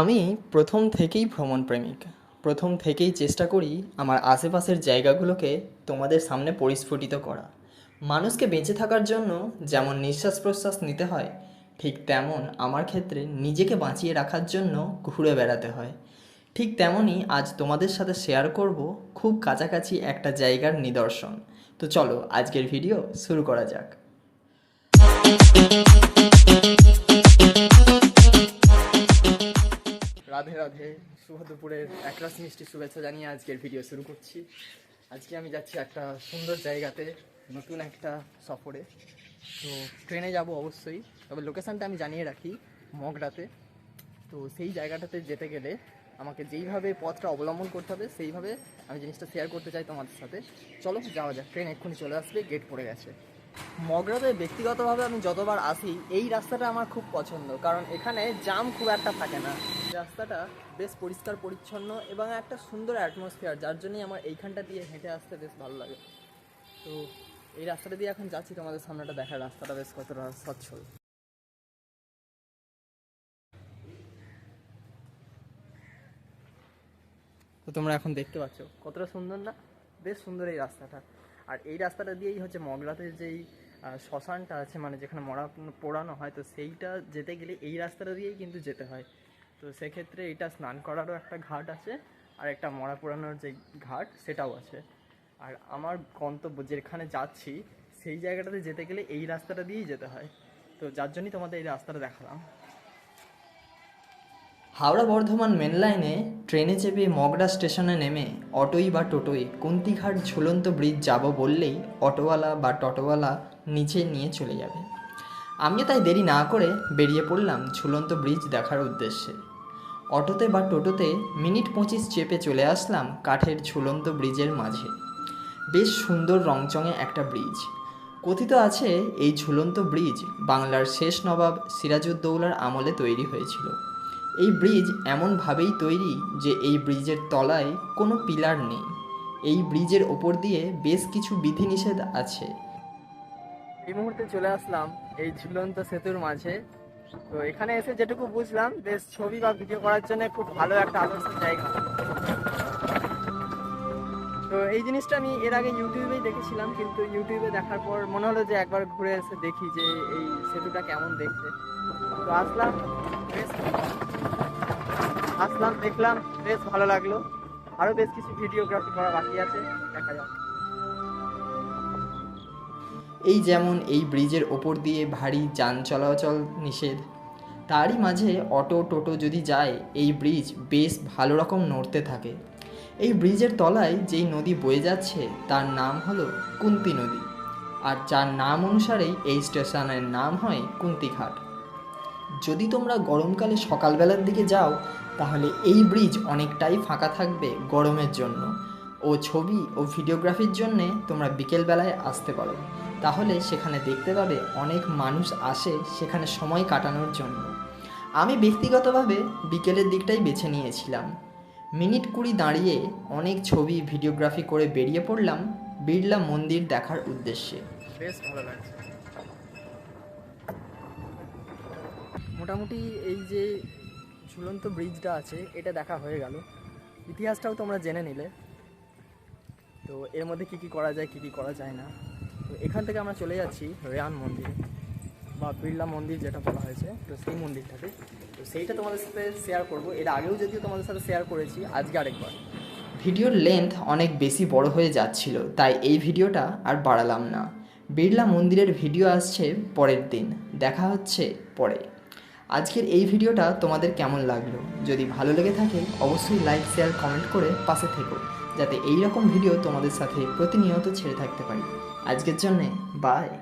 আমি প্রথম থেকেই ভ্রমণ প্রেমিক। প্রথম থেকেই চেষ্টা করি আমার আশেপাশের জায়গাগুলোকে তোমাদের সামনে পরিস্ফুটিত করা। মানুষকে বেঁচে থাকার জন্য যেমন নিঃশ্বাস প্রশ্বাস নিতে হয়, ঠিক তেমন আমার ক্ষেত্রে নিজেকে বাঁচিয়ে রাখার জন্য ঘুরে বেড়াতে হয়। ঠিক তেমনই আজ তোমাদের সাথে শেয়ার করব খুব কাছাকাছি একটা জায়গার নিদর্শন। তো চলো আজকের ভিডিও শুরু করা যাক। রাধে রাধে। শুভ দুপুরের একরাশ মিষ্টি শুভেচ্ছা জানিয়ে আজকের ভিডিও শুরু করছি। আজকে আমি যাচ্ছি একটা সুন্দর জায়গাতে, নতুন একটা সফরে। তো ট্রেনে যাব অবশ্যই। তবে লোকেশানটা আমি জানিয়ে রাখি মগরাতে। তো সেই জায়গাটাতে যেতে গেলে আমাকে যেইভাবে পথটা অবলম্বন করতে হবে, সেইভাবে আমি জিনিসটা শেয়ার করতে চাই তোমাদের সাথে। চলো যাওয়া যাক। ট্রেন এক্ষুনি চলে আসবে গেট পড়ে গেছে। মগরাতে ব্যক্তিগতভাবে আমি যতবার আসি, এই রাস্তাটা আমার খুব পছন্দ। কারণ এখানে জাম খুব একটা থাকে না। রাস্তাটা বেশ পরিষ্কার, পরিচ্ছন্ন এবং একটা সুন্দর অ্যাটমসফিয়ার যার জন্যই আমার এইখানটা দিয়ে হেঁটে আসতে বেশ ভালো লাগে। তো এই রাস্তাটা দিয়ে এখন যাচ্ছি, তোমাদের সামনেটা দেখার রাস্তাটা বেশ কতটা সচ্ছল। তো তোমরা এখন দেখতে পাচ্ছ, কতটা সুন্দর না? বেশ সুন্দর এই রাস্তাটা। আর এই রাস্তাটা দিয়েই হচ্ছে মগরাতে যেই শ্মশানটা আছে মানে যেখানে মরা পোড়ানো হয়, তো সেইটা যেতে গেলে এই রাস্তাটা দিয়েই কিন্তু যেতে হয়। তো সেক্ষেত্রে এটা স্নান করারও একটা ঘাট আছে, আর একটা মরা পোড়ানোর যে ঘাট, সেটাও আছে। আর আমার গন্তব্য, যেখানে যাচ্ছি, সেই জায়গাটাতে যেতে গেলে এই রাস্তাটা দিয়েই যেতে হয়। তো যার জন্যই তোমাদের এই রাস্তাটা দেখালাম। হাওড়া বর্ধমান মেন লাইনে ট্রেনে চেপে মগরা স্টেশনে নেমে অটোই বা টোটোই কুন্তিঘাট ঝুলন্ত ব্রিজ যাব বললেই অটোওয়ালা বা টোটোওয়ালা নিচে নিয়ে চলে যাবে। আমিও তাই দেরি না করে বেরিয়ে পড়লাম ঝুলন্ত ব্রিজ দেখার উদ্দেশ্যে। অটোতে বা টোটোতে মিনিট পঁচিশ চেপে চলে আসলাম কাঠের ঝুলন্ত ব্রিজের মাঝে। বেশ সুন্দর রংচঙে একটা ব্রিজ কথিত আছে, এই ঝুলন্ত ব্রিজ বাংলার শেষ নবাব সিরাজউদ্দৌলার আমলে তৈরি হয়েছিল। এই ব্রিজ এমনভাবেই তৈরি যে এই ব্রিজের তলায় কোনো পিলার নেই। এই ব্রিজের ওপর দিয়ে বেশ কিছু বিধিনিষেধ আছে। এই মুহূর্তে চলে আসলাম এই ঝুলন্ত সেতুর মাঝে। তো এখানে এসে যেটুকু বুঝলাম, বেশ ছবি বা ভিডিও করার জন্য খুব ভালো একটা আদর্শ জায়গা। তো এই জিনিসটা আমি এর আগে ইউটিউবেই দেখেছিলাম, কিন্তু ইউটিউবে দেখার পর মনে হলো যে একবার ঘুরে এসে দেখি যে এই সেতুটা কেমন দেখতে। তো আসলাম। বেশ আসলাম, দেখলাম, বেশ ভালো লাগল। আরও বেশ কিছু ভিডিওগ্রাফি করা বাকি আছে, দেখা যাক। এই যেমন এই ব্রিজের ওপর দিয়ে ভারী যান চলাচল নিষেধ, তারই মাঝে অটো টোটো যদি যায়, এই ব্রিজ বেশ ভালো রকম নড়তে থাকে। এই ব্রিজের তলায় যেই নদী বয়ে যাচ্ছে, তার নাম হলো কুন্তি নদী। আর যার নাম অনুসারেই এই স্টেশনের নাম হয় কুন্তিঘাট। যদি তোমরা গরমকালে সকালবেলার দিকে যাও, তাহলে এই ব্রিজ অনেকটাই ফাঁকা থাকবে গরমের জন্য। ও ছবি ও ভিডিওগ্রাফির জন্যে তোমরা বিকেলবেলায় আসতে পারো। তাহলে সেখানে দেখতে পাবে অনেক মানুষ আসে সেখানে সময় কাটানোর জন্য। আমি ব্যক্তিগতভাবে বিকেলের দিকটাই বেছে নিয়েছিলাম। মিনিট কুড়ি দাঁড়িয়ে অনেক ছবি ভিডিওগ্রাফি করে বেরিয়ে পড়লাম বিড়লা মন্দির দেখার উদ্দেশ্যে। বেশ ভালো লাগছে। মোটামুটি এই যে ঝুলন্ত ব্রিজটা আছে, এটা দেখা হয়ে গেল। ইতিহাসটাও তোমরা জেনে নিলে। তো এর মধ্যে কী কী করা যায়, কী কী করা যায় না। তো এখান থেকে আমরা চলে যাচ্ছি রেয়ান মন্দিরে, বা বিড়লা মন্দির যেটা বলা হয়েছে, তো সেই মন্দিরটাতে। তো সেইটা তোমাদের সাথে শেয়ার করব। এর আগেও যদিও তোমাদের সাথে শেয়ার করেছি, আজকে আরেকবার। ভিডিওর লেন্থ অনেক বেশি বড় হয়ে যাচ্ছিল, তাই এই ভিডিওটা আর বাড়ালাম না। বিড়লা মন্দিরের ভিডিও আসছে পরের দিন, দেখা হচ্ছে পরে। আজকের এই ভিডিওটা তোমাদের কেমন লাগল? যদি ভালো লেগে থাকে, অবশ্যই লাইক শেয়ার কমেন্ট করে পাশে থেকো, যাতে এই রকম ভিডিও তোমাদের সাথে প্রতিনিয়ত ছেড়ে থাকতে পারি। আজকের জন্যে বাই